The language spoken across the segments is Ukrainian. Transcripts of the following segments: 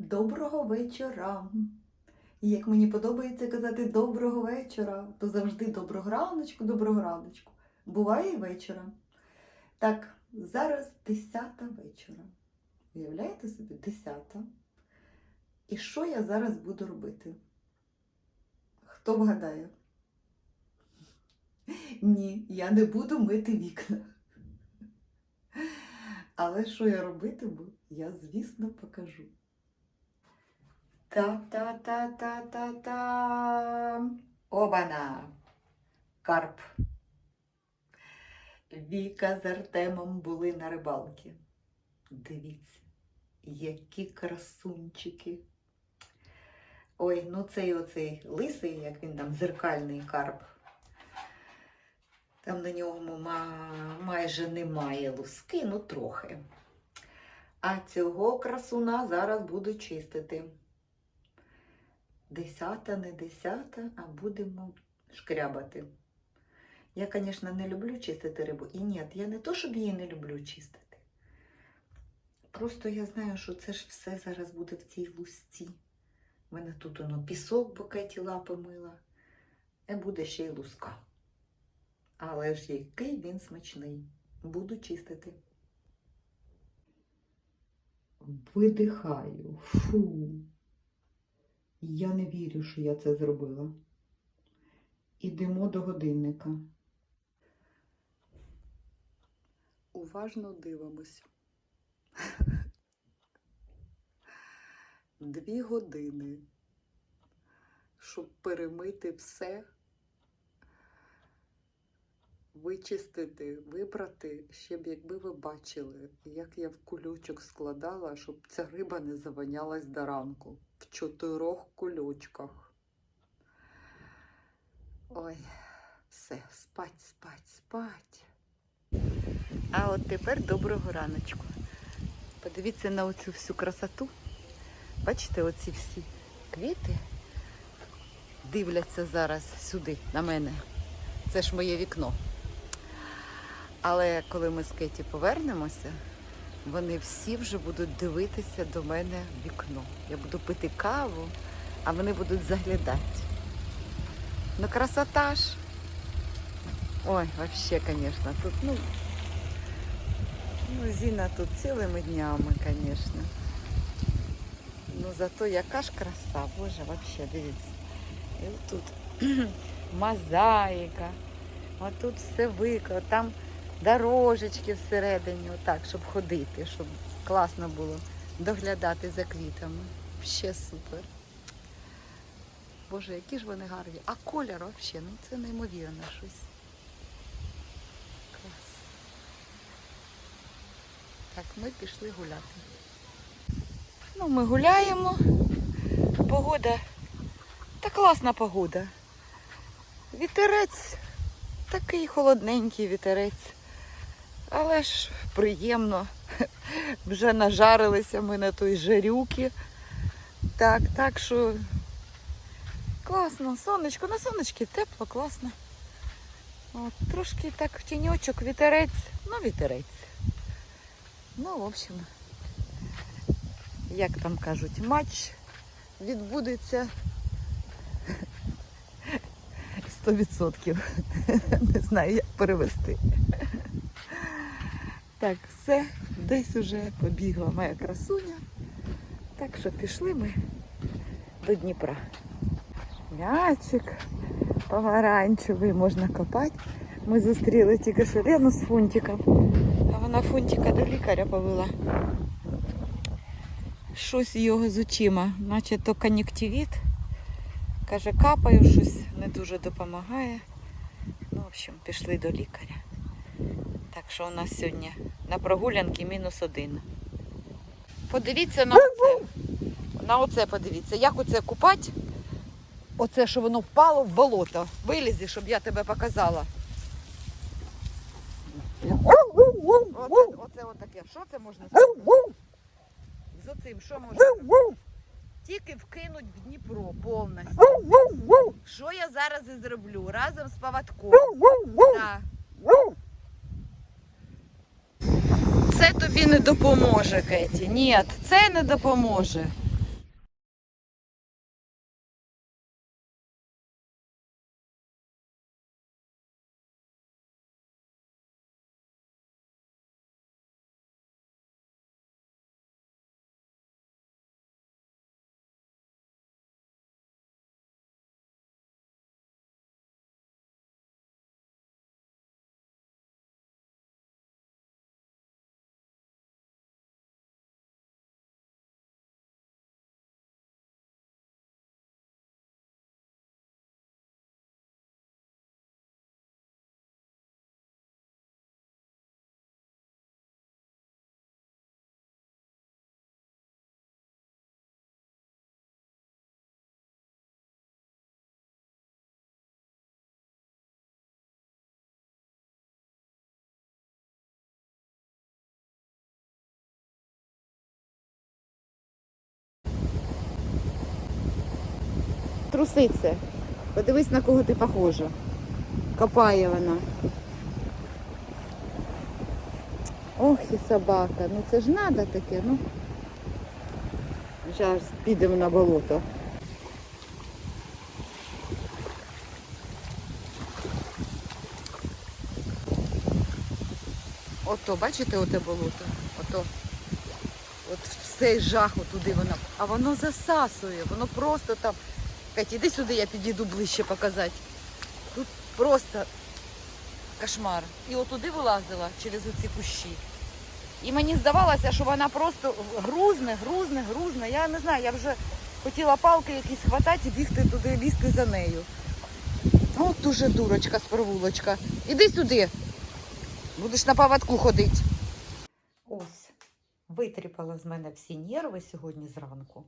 Доброго вечора. І як мені подобається казати доброго вечора, то завжди доброго раночку, доброго раночку. Буває і вечора. Так, зараз 10 вечора. Уявляєте собі, 10. І що я зараз буду робити? Хто вгадає? Ні, я не буду мити вікна. Але що я робитиму, я, звісно, покажу. Та-та-та-та-та-та. Обана. Карп. Віка з Артемом були на рибалці. Дивіться, які красунчики. Ой, ну цей оцей лисий, як він там, зеркальний карп. Там на ньому майже немає луски, ну трохи. А цього красуна зараз буду чистити. Десята, не десята, а будемо шкрябати. Я, звісно, не люблю чистити рибу. І ні, я не то, щоб її не люблю чистити. Просто я знаю, що це ж все зараз буде в цій лусці. У мене тут воно пісок, бо Кеті лапи мила. І буде ще й луска. Але ж який він смачний. Буду чистити. Видихаю. Фу. Я не вірю, що я це зробила. Ідемо до годинника. Уважно дивимось. Дві години, щоб перемити все, вичистити, вибрати, ще б якби ви бачили, як я в кульочок складала, щоб ця риба не завонялась до ранку. В чотирьох кульочках. Ой, все, спать, спать, спать. А от тепер доброго раночку. Подивіться на оцю всю красоту. Бачите, оці всі квіти дивляться зараз сюди, на мене. Це ж моє вікно. Але коли ми з Кеті повернемося, вони всі вже будуть дивитися до мене в вікно. Я буду пити каву, а вони будуть заглядати. Ну, красота ж. Ой, вообще, конечно, тут, ну, ну, Зіна тут цілими днями, конечно. Ну, зато яка ж краса, боже, вообще, дивіться. І тут мозаїка, а тут все виклад, там дорожечки всередині, отак, щоб ходити, щоб класно було доглядати за квітами. Ще супер. Боже, які ж вони гарні. А колір взагалі, ну це неймовірно щось. Клас. Так, ми пішли гуляти. Ну, ми гуляємо. Погода. Та класна погода. Вітерець, такий холодненький вітерець. Але ж приємно. Вже нажарилися ми на той жарюки. Так, так що класно, сонечко, на сонечки тепло, класно. От, трошки так в тіньочок, вітерець, ну вітерець. Ну, в общем, як там кажуть, матч відбудеться 100%. Не знаю, як перевести. Так, все, десь уже побігла моя красуня. Так що пішли ми до Дніпра. М'ячик помаранчевий можна копати. Ми зустріли тільки що Лену з фунтиком, а вона фунтика до лікаря повела. Щось його з очима, наче то кон'юктивіт. Каже, капаю, щось не дуже допомагає. Ну, в общем, пішли до лікаря. Так що у нас сьогодні на прогулянки мінус один. Подивіться на оце. На оце подивіться. Як оце купати? Оце, що воно впало в болото. Вилізі, щоб я тебе показала. Оце, оце отаке. Що це можна сказати? З оцим що можна сказати? Тільки вкинуть в Дніпро повністю. Що я зараз і зроблю разом з поводком. Да. Це тобі не допоможе, Кеті. Ні, це не допоможе. Труситься. Подивись, на кого ти похожа. Копає вона. Ох і собака. Ну це ж треба таке, ну. Зараз підемо на болото. Ото, бачите, оте болото? Ото. От цей жах туди воно. А воно засасує, воно просто там. Катя, іди сюди, я підійду ближче показати. Тут просто кошмар. І отуди вилазила через оці кущі. І мені здавалося, що вона просто грузне, грузне, грузне. Я не знаю, я вже хотіла палки якісь хватати і бігти туди, лізти за нею. От дуже дурочка з провулочка. Іди сюди. Будеш на поводку ходити. Ось, витріпала з мене всі нерви сьогодні зранку.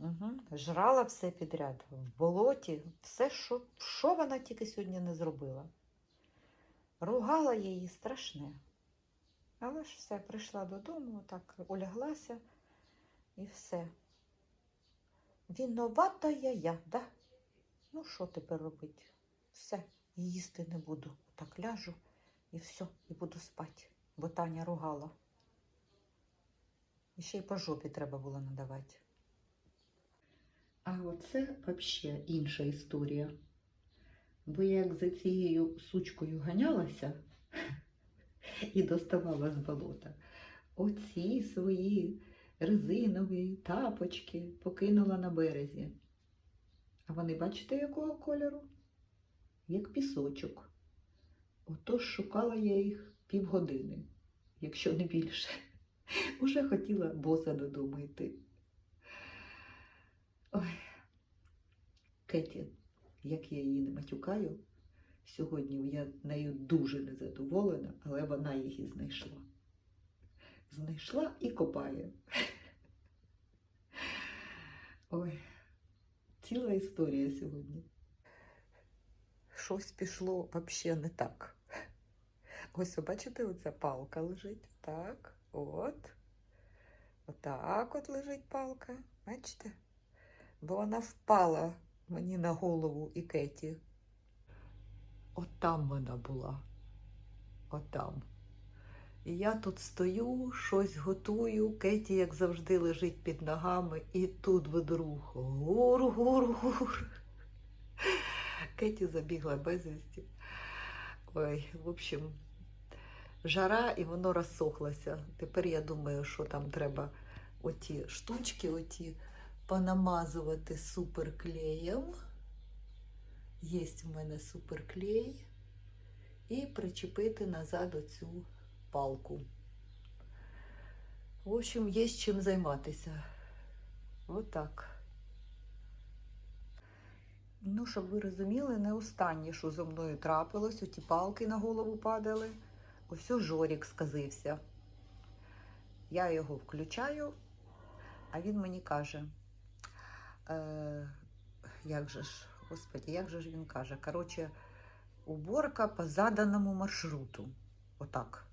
Угу. Жрала все підряд. В болоті, все, що, що вона тільки сьогодні не зробила. Ругала її страшне. Але ж все, прийшла додому, так уляглася і все. Виновата я я, да? Ну, що тепер робити? Все, їсти не буду. Так ляжу і все, і буду спати, бо Таня ругала. І ще й по жопі треба було надавати. А оце взагалі інша історія. Бо я як за цією сучкою ганялася і доставала з болота, оці свої резинові тапочки покинула на березі. А вони, бачите, якого кольору? Як пісочок. Отож шукала я їх півгодини, якщо не більше. Уже хотіла боса додому. Ой, Кеті, як я її не матюкаю, сьогодні я нею дуже незадоволена, але вона і знайшла. Знайшла і копає. Ой, ціла історія сьогодні. Щось пішло взагалі не так. Ось, ви бачите, оця палка лежить. Так, от. Отак от лежить палка. Бачите? Бо вона впала мені на голову і Кеті. От там вона була. Отам. І я тут стою, щось готую. Кеті, як завжди, лежить під ногами, і тут вдруг гур, гур, гур. Кеті забігла безвісті. Ой, в общем, жара і воно розсохлося. Тепер я думаю, що там треба оті штучки, оті понамазувати суперклеєм. Є в мене суперклей. І причепити назад оцю палку. В общем, є чим займатися. Отак. Ну, щоб ви розуміли, не останнє, що зо мною трапилось, оті палки на голову падали. Ось Жорік сказився. Я його включаю, а він мені каже, е, як же ж, господи, як же ж він каже? Коротше, уборка по заданому маршруту. Отак.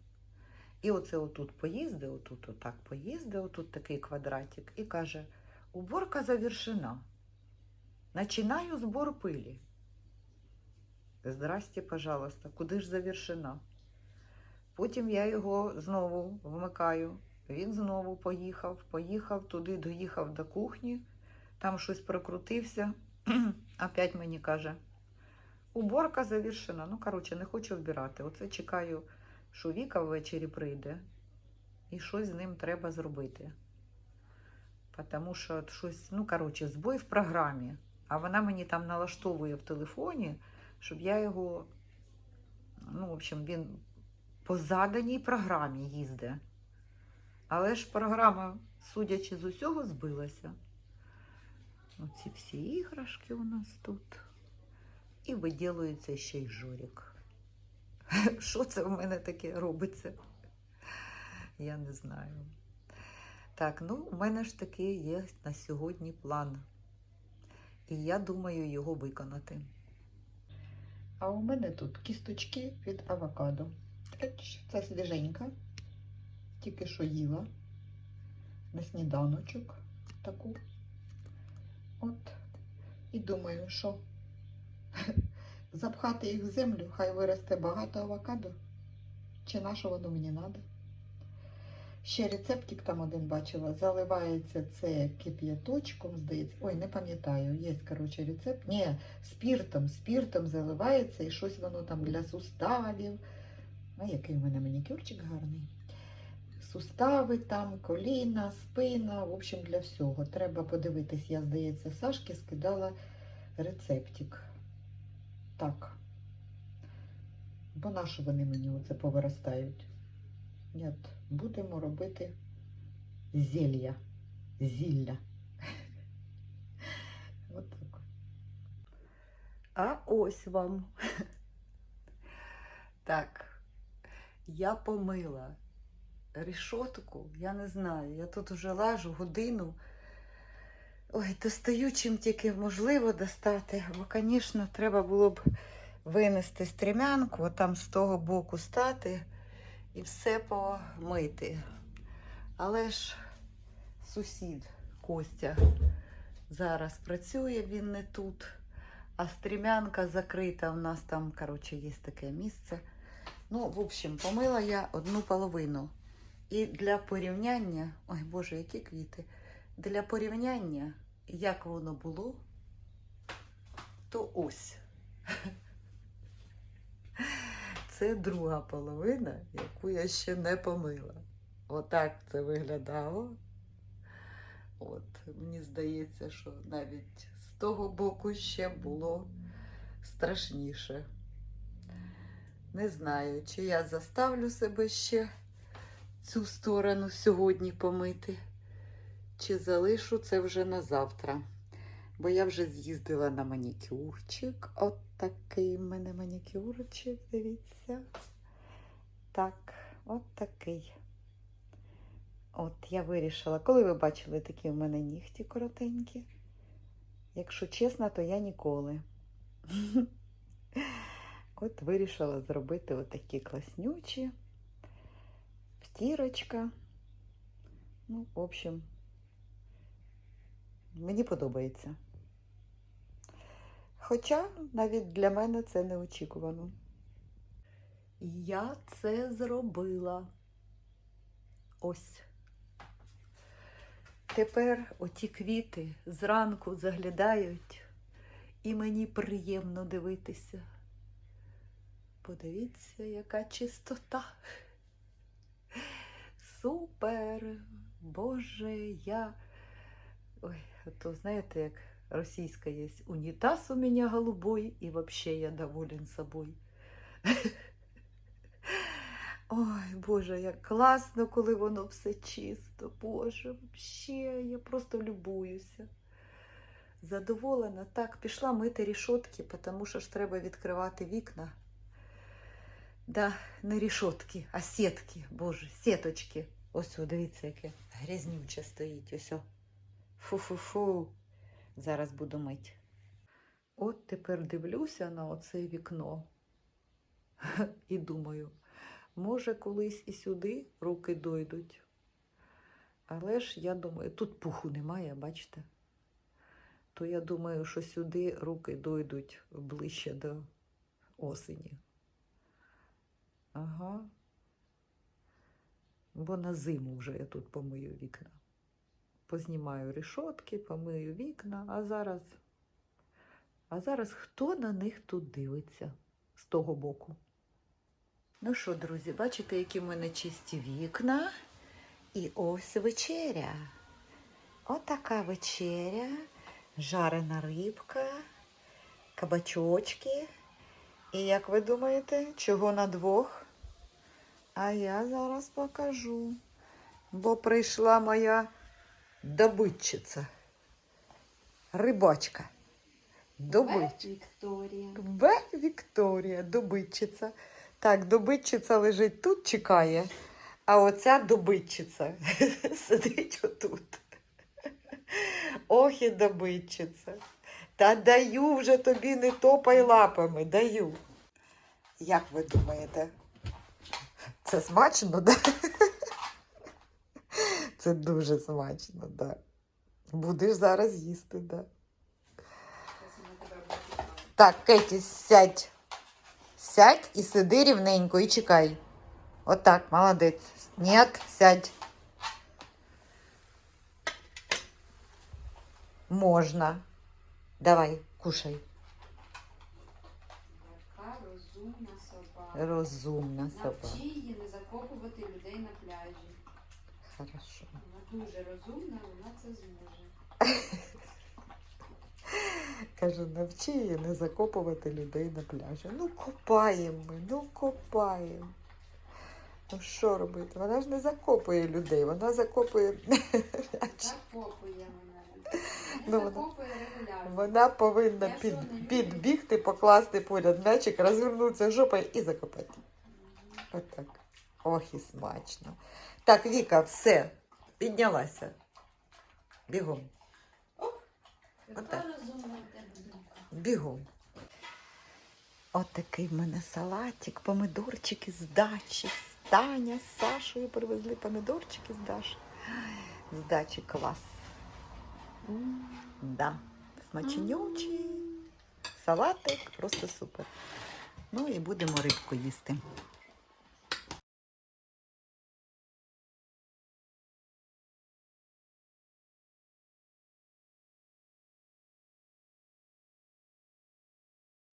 І оце отут поїздив, отут отак поїздив, отут такий квадратик, і каже: уборка завершена. Начинаю збор пилі. Здрасте, пожалуйста, куди ж завершена? Потім я його знову вмикаю. Він знову поїхав, поїхав туди, доїхав до кухні, там щось прокрутився. Опять мені каже, уборка завершена. Ну, коротше, не хочу вбирати. Оце чекаю, що Віка ввечері прийде, і щось з ним треба зробити. Тому що щось, ну, коротше, збой в програмі. А вона мені там налаштовує в телефоні, щоб я його, ну, в общем, він по заданій програмі їздить. Але ж програма, судячи з усього, збилася. Оці всі іграшки у нас тут. І виділується ще й жорік. Що це в мене таке робиться? Я не знаю. Так, ну, у мене ж таки є на сьогодні план. І я думаю його виконати. А у мене тут кісточки від авокадо. Це свіженька. Тільки що їла на сніданочок таку. От. І думаю, що запхати їх в землю, хай виросте багато авокадо. Чи на що воно мені треба? Ще рецептик там один бачила. Заливається це кип'яточком, здається. Ой, не пам'ятаю, є, коротше, рецепт. Ні, спіртом, спіртом заливається і щось воно там для суставів. А який в мене манікюрчик гарний. Сустави там, коліна, спина, в общем, для всього. Треба подивитись, я, здається, Сашки скидала рецептик. Так. Бо на що вони мені оце повиростають? Ні, будемо робити зілля. Зілля. От так. А ось вам. Так. Я помила решетку, я не знаю. Я тут уже лажу годину. Ой, достаю чим тільки можливо достати, бо, звісно, треба було б винести стрімянку, там з того боку стати і все помити. Але ж сусід Костя зараз працює, він не тут, а стрімянка закрита. У нас там, коротше, є таке місце. Ну, в общем, помила я одну половину. І для порівняння, ой Боже, які квіти. Для порівняння, як воно було, то ось. Це друга половина, яку я ще не помила. Отак це виглядало. От, мені здається, що навіть з того боку ще було страшніше. Не знаю, чи я заставлю себе ще цю сторону сьогодні помити, чи залишу це вже на завтра. Бо я вже з'їздила на манікюрчик. От такий в мене манікюрчик, дивіться. Так, от такий. От я вирішила, коли ви бачили такі в мене нігті коротенькі. Якщо чесно, то я ніколи. От вирішила зробити отакі класнючі. Втірочка. Ну, в общем, мені подобається. Хоча навіть для мене це неочікувано. Я це зробила. Ось. Тепер оті квіти зранку заглядають, і мені приємно дивитися. Подивіться, яка чистота. Супер! Боже, я. Ой, то знаєте, як російська є. Унітаз у мене голубой, і вообще я доволен собой. Ой, Боже, як класно, коли воно все чисто. Боже, вообще, я просто любуюся. Задоволена. Так, пішла мити рішотки, тому що ж треба відкривати вікна. Да, не рішотки, а сітки, боже, сіточки. Ось, дивіться, яке грязнюче стоїть. Ось. Фу-фу-фу. Зараз буду мити. От тепер дивлюся на оце вікно і думаю, може, колись і сюди руки дойдуть. Але ж я думаю, тут пуху немає, бачите? То я думаю, що сюди руки дойдуть ближче до осені. Ага. Бо на зиму вже я тут помию вікна. Познімаю решотки, помию вікна, а зараз. А зараз хто на них тут дивиться з того боку? Ну що, друзі, бачите, які в мене чисті вікна. І ось вечеря. Отака вечеря, жарена рибка, кабачочки. І як ви думаєте, чого на двох? А я зараз покажу. Бо прийшла моя добитчиця. Рибачка. Добич. Вікторія. Бе Вікторія, добитчиця. Так, добитчиця лежить тут, чекає, а оця добитчиця сидить отут. Ох і добитчиця. Та даю вже тобі не топай лапами, даю. Як ви думаєте? Це смачно, да? Це дуже смачно, да. Будеш зараз їсти, да. Так, Кеті, сядь. Сядь і сиди рівненько і чекай. Отак, молодець. Ні, сядь. Можна. Давай, кушай. Яка розумна собака. Розумна собака. Навчи її не закопувати людей на пляжі. Хорошо. Вона дуже розумна, вона це зможе. Кажу, навчи її не закопувати людей на пляжі. Ну, копаємо ми, ну копаємо. Ну що робити? Вона ж не закопує людей, вона закопує. Закопує вона. Ну, вона- закопує регулярно. Вона повинна Я що, під, люблю? підбігти, покласти поряд м'ячик, розвернутися жопою і закопати. Отак. Ох і смачно. Так, Віка, все, піднялася. Бігом, Яка Отак. розумна в тебе думка. бігом. От такий в мене салатик, помидорчики з дачі. Таня з Сашою привезли помидорчики з дачі. З дачі клас. Да, смаченючий. Салатик просто супер. Ну і будемо рибку їсти.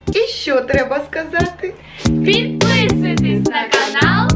І що треба сказати? Підписуйтесь на канал